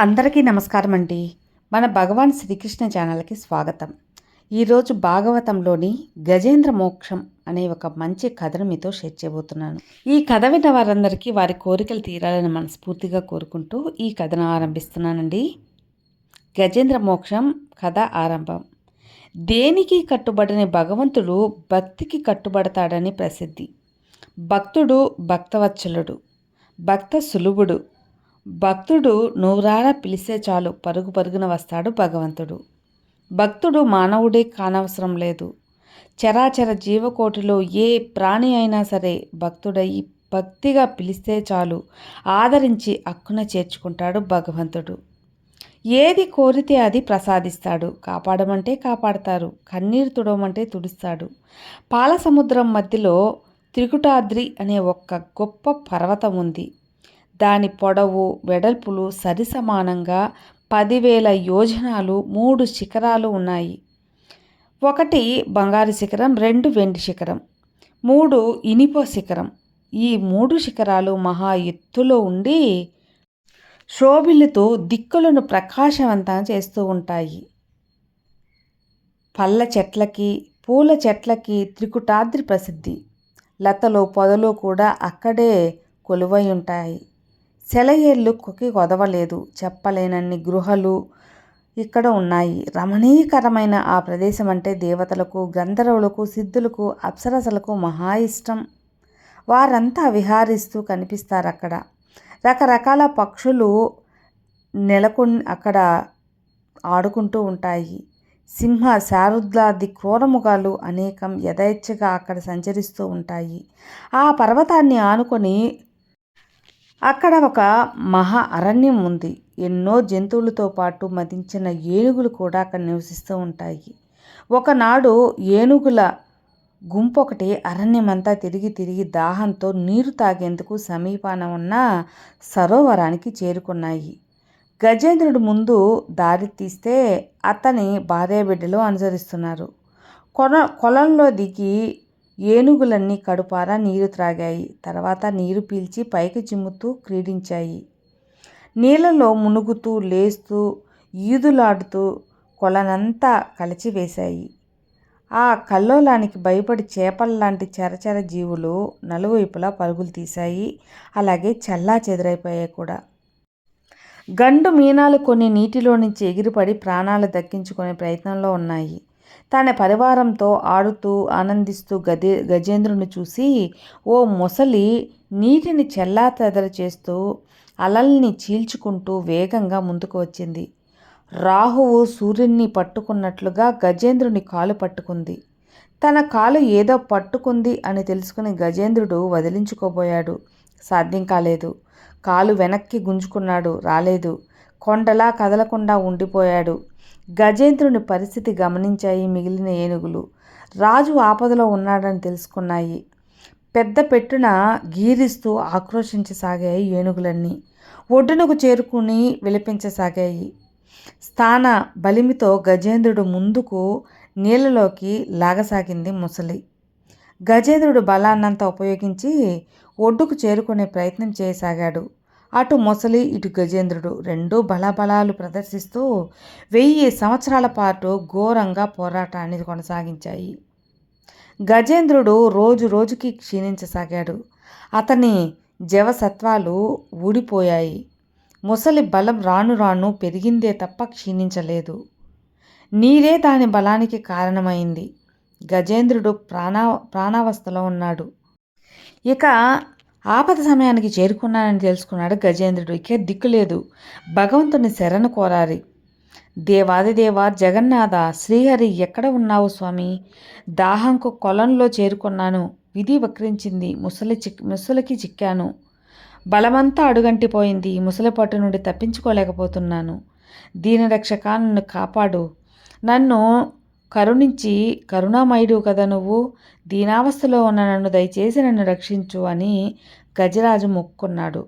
అందరికీ నమస్కారం అండి మన భగవాన్ శ్రీకృష్ణ ఛానల్కి స్వాగతం. ఈరోజు భాగవతంలోని గజేంద్ర మోక్షం అనే ఒక మంచి కథను మీతో షేర్ చేయబోతున్నాను. ఈ కథ విన్న వారందరికీ వారి కోరికలు తీరాలని మనస్ఫూర్తిగా కోరుకుంటూ ఈ కథను ఆరంభిస్తున్నానండి. గజేంద్ర మోక్షం కథ ఆరంభం. దేనికి కట్టుబడని భగవంతుడు భక్తికి కట్టుబడతాడని ప్రసిద్ధి. భక్తుడు భక్తవత్సలుడు. భక్త సులువుడు. భక్తుడు నూరారా పిలిస్తే చాలు పరుగు పరుగున వస్తాడు భగవంతుడు. భక్తుడు మానవుడే కానవసరం లేదు. చరాచర జీవకోటిలో ఏ ప్రాణి అయినా సరే భక్తుడై భక్తిగా పిలిస్తే చాలు ఆదరించి అక్కున చేర్చుకుంటాడు భగవంతుడు. ఏది కోరితే అది ప్రసాదిస్తాడు. కాపాడమంటే కాపాడతారు కన్నీరు తుడవమంటే తుడుస్తాడు. పాల సముద్రం మధ్యలో త్రికుటాద్రి అనే ఒక్క గొప్ప పర్వతం ఉంది దాని పొడవు వెడల్పులు సరిసమానంగా పదివేల యోజనాలు మూడు శిఖరాలు ఉన్నాయి. ఒకటి బంగారు శిఖరం రెండు వెండి శిఖరం మూడు ఇనిప శిఖరం. ఈ మూడు శిఖరాలు మహా ఎత్తులో ఉండి శోభిల్లుతో దిక్కులను ప్రకాశవంతం చేస్తూ ఉంటాయి. పళ్ళ చెట్లకి పూల చెట్లకి త్రికుటాద్రి ప్రసిద్ధి. లతలు పొదలు కూడా అక్కడే కొలువై ఉంటాయి. సెలయేళ్ళు కుకి కొదవలేదు చెప్పలేనన్ని గృహలు ఇక్కడ ఉన్నాయి. రమణీయకరమైన ఆ ప్రదేశం అంటే దేవతలకు గంధర్వులకు సిద్ధులకు అప్సరసలకు మహా ఇష్టం. వారంతా విహారిస్తూ కనిపిస్తారు అక్కడ రకరకాల పక్షులు నెలకొని అక్కడ ఆడుకుంటూ ఉంటాయి. సింహ శారుద్లాది క్రూరముగాలు అనేకం యథేచ్ఛగా అక్కడ సంచరిస్తూ ఉంటాయి. ఆ పర్వతాన్ని ఆనుకొని అక్కడ ఒక మహా అరణ్యం ఉంది. ఎన్నో జంతువులతో పాటు మదించిన ఏనుగులు కూడా అక్కడ నివసిస్తూ ఉంటాయి. ఒకనాడు ఏనుగుల గుంపు ఒకటి అరణ్యమంతా తిరిగి తిరిగి దాహంతో నీరు తాగేందుకు సమీపాన ఉన్న సరోవరానికి చేరుకున్నాయి. గజేంద్రుడు ముందు దారి తీస్తే అతని భార్యాబిడ్డలు అనుసరిస్తున్నారు. కొన కొలంలో దిగి ఏనుగులన్నీ కడుపారా నీరు త్రాగాయి. తర్వాత నీరు పీల్చి పైకి చిమ్ముతూ క్రీడించాయి. నీళ్ళలో మునుగుతూ లేస్తూ ఈదులాడుతూ కొలనంతా కలిచివేశాయి ఆ కల్లోలానికి భయపడి చేపల్లాంటి చెరచెర జీవులు నలువైపులా పరుగులు తీశాయి. అలాగే చల్లా చెదరైపోయాయి కూడా. గండు మీనాలు కొన్ని నీటిలో నుంచి ఎగిరిపడి ప్రాణాలు దక్కించుకునే ప్రయత్నంలో ఉన్నాయి. తన పరివారంతో ఆడుతూ ఆనందిస్తూ గదే గజేంద్రుని చూసి ఓ మొసలి నీటిని చెల్లాచెదర చేస్తూ అలల్ని చీల్చుకుంటూ వేగంగా ముందుకు వచ్చింది. రాహువు సూర్యున్ని పట్టుకున్నట్లుగా గజేంద్రుని కాలు పట్టుకుంది. తన కాలు ఏదో పట్టుకుంది అని తెలుసుకుని గజేంద్రుడు వదిలించుకోబోయాడు. సాధ్యం కాలేదు. కాలు వెనక్కి గుంజుకున్నాడు. రాలేదు. కొండలా కదలకుండా ఉండిపోయాడు. గజేంద్రుని పరిస్థితి గమనించాయి మిగిలిన ఏనుగులు. రాజు ఆపదలో ఉన్నాడని తెలుసుకున్నాయి. పెద్ద పెట్టున గీరిస్తూ ఆక్రోశించసాగాయి ఏనుగులన్నీ. ఒడ్డునకు చేరుకుని విలపించసాగాయి. స్థాన బలిమితో గజేంద్రుడు ముందుకు నీళ్ళలోకి లాగసాగింది ముసలి. గజేంద్రుడు బలాన్నంతా ఉపయోగించి ఒడ్డుకు చేరుకునే ప్రయత్నం చేయసాగాడు. అటు మొసలి ఇటు గజేంద్రుడు రెండూ బలబలాలు ప్రదర్శిస్తూ వెయ్యి సంవత్సరాల పాటు ఘోరంగా పోరాటాన్ని కొనసాగించాయి. గజేంద్రుడు రోజు రోజుకి క్షీణించసాగాడు. అతని జవసత్వాలు ఊడిపోయాయి. ముసలి బలం రాను రాను పెరిగిందే తప్ప క్షీణించలేదు. నీరే దాని బలానికి కారణమైంది. గజేంద్రుడు ప్రాణ ప్రాణావస్థలో ఉన్నాడు. ఇక ఆపద సమయానికి చేరుకున్నానని తెలుసుకున్నాడు గజేంద్రుడు. ఇక దిక్కులేదు భగవంతుని శరణు కోరారి దేవాదిదేవ జగన్నాథ శ్రీహరి ఎక్కడ ఉన్నావు స్వామి? దాహంకు కొలంలో చేరుకున్నాను. విధి వక్రించింది. ముసలి చిక్ ముసలికి చిక్కాను. బలమంతా అడుగంటిపోయింది. ముసలి పట్టు నుండి తప్పించుకోలేకపోతున్నాను. దీనరక్షక నన్ను కాపాడు. నన్ను కరుణించి కరుణామయుడు కదా నువ్వు? దీనావస్థలో ఉన్న నన్ను దయచేసి నన్ను రక్షించు అని గజరాజు మొక్కున్నాడు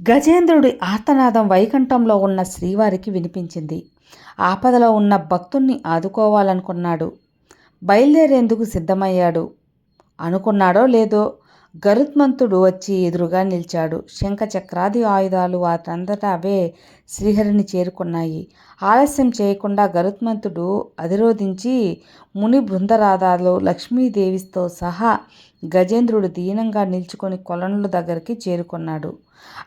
గజేంద్రుడి ఆర్తనాదం వైకుంఠంలో ఉన్న శ్రీవారికి వినిపించింది. ఆపదలో ఉన్న భక్తుణ్ణి ఆదుకోవాలనుకున్నాడు. బయలుదేరేందుకు సిద్ధమయ్యాడు. అనుకున్నాడో లేదో గరుత్మంతుడు వచ్చి ఎదురుగా నిలిచాడు. శంఖ చక్రాది ఆయుధాలు వాటంతటా అవే శ్రీహరిని చేరుకున్నాయి. ఆలస్యం చేయకుండా గరుత్మంతుడు అధిరోధించి ముని బృందరాధాలు లక్ష్మీదేవితో సహా గజేంద్రుడు దీనంగా నిల్చుకొని కొలనుల దగ్గరికి చేరుకున్నాడు.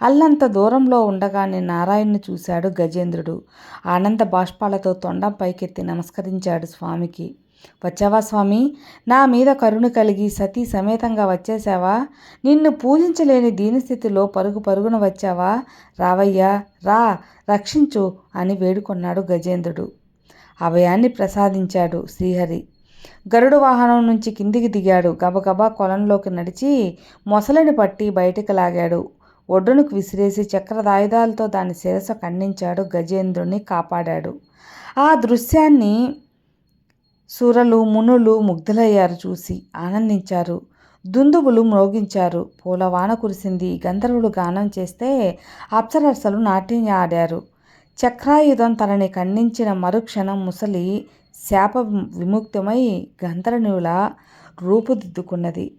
అల్లంత దూరంలో ఉండగానే నారాయణ్ణి చూశాడు గజేంద్రుడు. ఆనంద బాష్పాలతో తొండం పైకెత్తి నమస్కరించాడు స్వామికి. వచ్చావా స్వామి? నా మీద కరుణ కలిగి సతీ సమేతంగా వచ్చేసావా నిన్ను పూజించలేని దీనస్థితిలో పరుగు పరుగున వచ్చావా? రావయ్యా రా రక్షించు అని వేడుకొన్నాడు గజేంద్రుడు. అభయాన్ని ప్రసాదించాడు శ్రీహరి. గరుడు వాహనం నుంచి కిందికి దిగాడు. గబగబా కొలంలోకి నడిచి మొసలిని పట్టి బయటికి లాగాడు. ఒడ్డునకు విసిరేసి చక్రదాయుధాలతో దాని శిరస ఖండించాడు గజేంద్రుణ్ణి కాపాడాడు. ఆ దృశ్యాన్ని సూరలు మునులు ముగ్ధులయ్యారు చూసి ఆనందించారు. దుందుబులు మ్రోగించారు. పూలవాన కురిసింది. గంధర్వులు గానం చేస్తే అప్సరసలు నాట్యం ఆడారు చక్రాయుధం తనని ఖండించిన మరుక్షణం ముసలి శాప విముక్తమై గంధర్నుల రూపుదిద్దుకున్నది.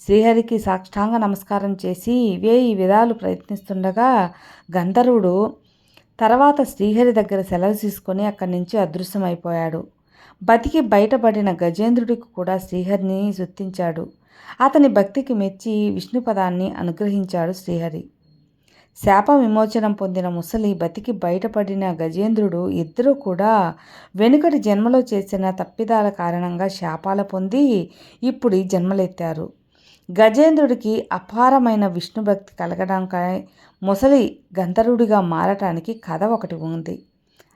శ్రీహరికి సాష్టాంగ నమస్కారం చేసి వేయి విధాలు ప్రయత్నిస్తుండగా గంధర్వుడు తర్వాత శ్రీహరి దగ్గర సెలవు తీసుకొని అక్కడి నుంచి అదృశ్యమైపోయాడు. బతికి బయటపడిన గజేంద్రుడికి కూడా శ్రీహరిని శుద్ధించాడు అతని భక్తికి మెచ్చి విష్ణుపదాన్ని అనుగ్రహించాడు శ్రీహరి. శాప విమోచనం పొందిన ముసలి బతికి బయటపడిన గజేంద్రుడు ఇద్దరూ కూడా వెనుకటి జన్మలో చేసిన తప్పిదాల కారణంగా శాపాల పొంది ఇప్పుడు జన్మలెత్తారు. గజేంద్రుడికి అపారమైన విష్ణు భక్తి కలగడానికి ముసలి గంధర్వుడిగా మారటానికి కథ ఒకటి ఉంది.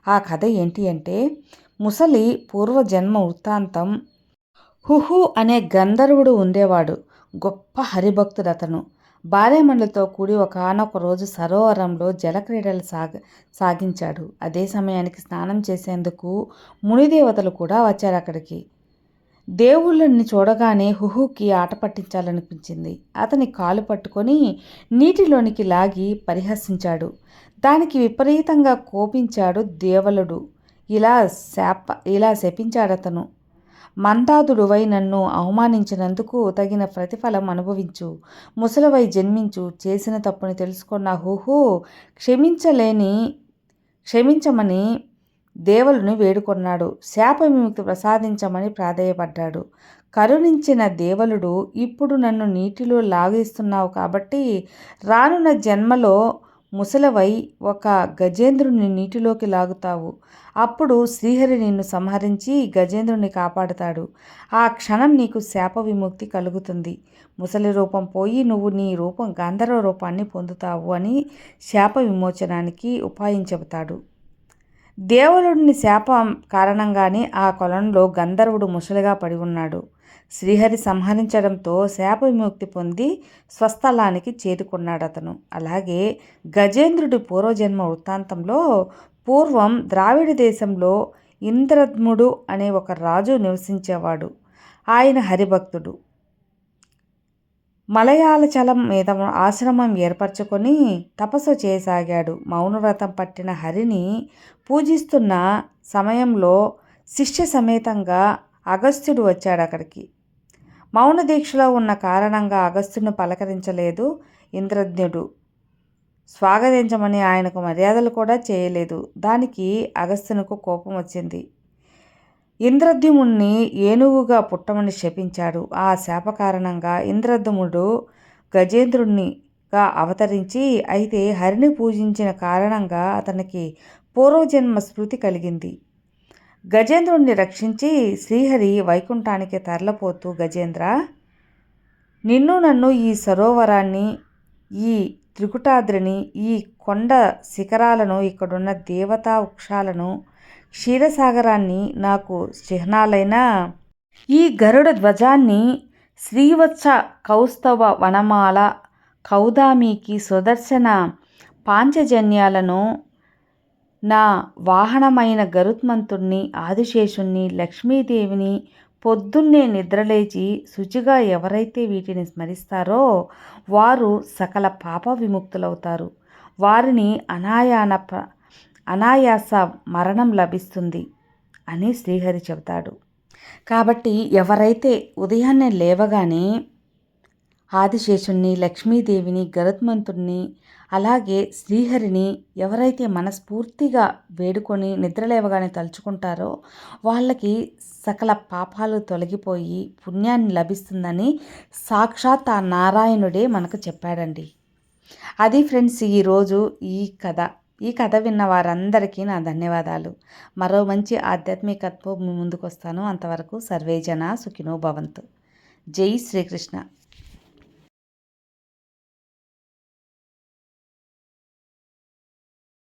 ఆ కథ ఏంటి అంటే ముసలి పూర్వజన్మ వృత్తాంతం హుహు అనే గంధర్వుడు ఉండేవాడు గొప్ప హరిభక్తుడు అతను భార్యమండలతో కూడి ఒకనొక రోజు సరోవరంలో జలక్రీడలు సాగ సాగించాడు. అదే సమయానికి స్నానం చేసేందుకు మునిదేవతలు కూడా వచ్చారు అక్కడికి. దేవుళ్ళని చూడగానే హుహుకి ఆట పట్టించాలనిపించింది. అతని కాలు పట్టుకొని నీటిలోనికి లాగి పరిహసించాడు. దానికి విపరీతంగా కోపించాడు దేవలుడు. ఇలా శాప ఇలా శపించాడతను. మందాదుడువై నన్ను అవమానించినందుకు తగిన ప్రతిఫలం అనుభవించు. ముసలివై జన్మించు. చేసిన తప్పుని తెలుసుకున్న హుహూ క్షమించలేని క్షమించమని దేవులను వేడుకొన్నాడు. శాప విముక్తి ప్రసాదించమని ప్రాధేయపడ్డాడు. కరుణించిన దేవలుడు ఇప్పుడు నన్ను నీటిలో లాగిస్తున్నావు కాబట్టి రానున్న జన్మలో ముసలవై ఒక గజేంద్రుని నీటిలోకి లాగుతావు. అప్పుడు శ్రీహరి నిన్ను సంహరించి గజేంద్రుని కాపాడుతాడు. ఆ క్షణం నీకు శాప విముక్తి కలుగుతుంది. ముసలి రూపం పోయి నువ్వు నీ రూపం గంధర్వ రూపాన్ని పొందుతావు అని శాప విమోచనానికి ఉపాయం చెబుతాడు. దేవులుడిని శాపం కారణంగానే ఆ కొలంలో గంధర్వుడు ముసలిగా పడి ఉన్నాడు. శ్రీహరి సంహరించడంతో శాప విముక్తి పొంది స్వస్థలానికి చేరుకున్నాడు అతను అలాగే గజేంద్రుడి పూర్వజన్మ వృత్తాంతంలో పూర్వం ద్రావిడ దేశంలో ఇంద్రద్ముడు అనే ఒక రాజు నివసించేవాడు. ఆయన హరిభక్తుడు. మలయాళచలం మీద ఆశ్రమం ఏర్పరచుకొని తపస్సు చేయసాగాడు. మౌనవ్రతం పట్టిన హరిని పూజిస్తున్న సమయంలో శిష్య సమేతంగా అగస్త్యుడు వచ్చాడు అక్కడికి మౌన దీక్షలో ఉన్న కారణంగా అగస్త్యును పలకరించలేదు ఇంద్రజ్ఞుడు. స్వాగతించమని ఆయనకు మర్యాదలు కూడా చేయలేదు. దానికి అగస్త్యునకు కోపం వచ్చింది. ఇంద్రద్యుముణ్ణి ఏనుగుగా పుట్టమని శపించాడు. ఆ శాప కారణంగా ఇంద్రద్యుముడు గజేంద్రుణ్ణిగా అవతరించి అయితే హరిని పూజించిన కారణంగా అతనికి పూర్వజన్మ స్మృతి కలిగింది. గజేంద్రుణ్ణి రక్షించి శ్రీహరి వైకుంఠానికి తరలిపోతూ గజేంద్ర నిన్ను నన్ను ఈ సరోవరాన్ని ఈ త్రికుటాద్రిని ఈ కొండ శిఖరాలను ఇక్కడున్న దేవతా వృక్షాలను క్షీరసాగరాన్ని నాకు చిహ్నాలైన ఈ గరుడ ధ్వజాన్ని శ్రీవత్స కౌస్తవ వనమాల కౌదామికి సుదర్శన పాంచజన్యాలను నా వాహనమైన గరుత్మంతుణ్ణి ఆదిశేషుణ్ణి లక్ష్మీదేవిని పొద్దున్నే నిద్రలేచి శుచిగా ఎవరైతే వీటిని స్మరిస్తారో వారు సకల పాప విముక్తులవుతారు. వారిని అనాయాన అనాయాస మరణం లభిస్తుంది అని శ్రీహరి చెబుతాడు. కాబట్టి ఎవరైతే ఉదయాన్నే లేవగానే ఆదిశేషుణ్ణి లక్ష్మీదేవిని గరుత్మంతుణ్ణి అలాగే శ్రీహరిని ఎవరైతే మనస్ఫూర్తిగా వేడుకొని నిద్రలేవగానే తలుచుకుంటారో వాళ్ళకి సకల పాపాలు తొలగిపోయి పుణ్యాన్ని లభిస్తుందని సాక్షాత్ ఆ నారాయణుడే మనకు చెప్పాడండి. అది ఫ్రెండ్స్ ఈరోజు ఈ కథ. ఈ కథ విన్న వారందరికీ నా ధన్యవాదాలు. మరో మంచి ఆధ్యాత్మికత్వం ముందుకొస్తాను. అంతవరకు సర్వేజన సుఖినో భవంతు. జై శ్రీకృష్ణ.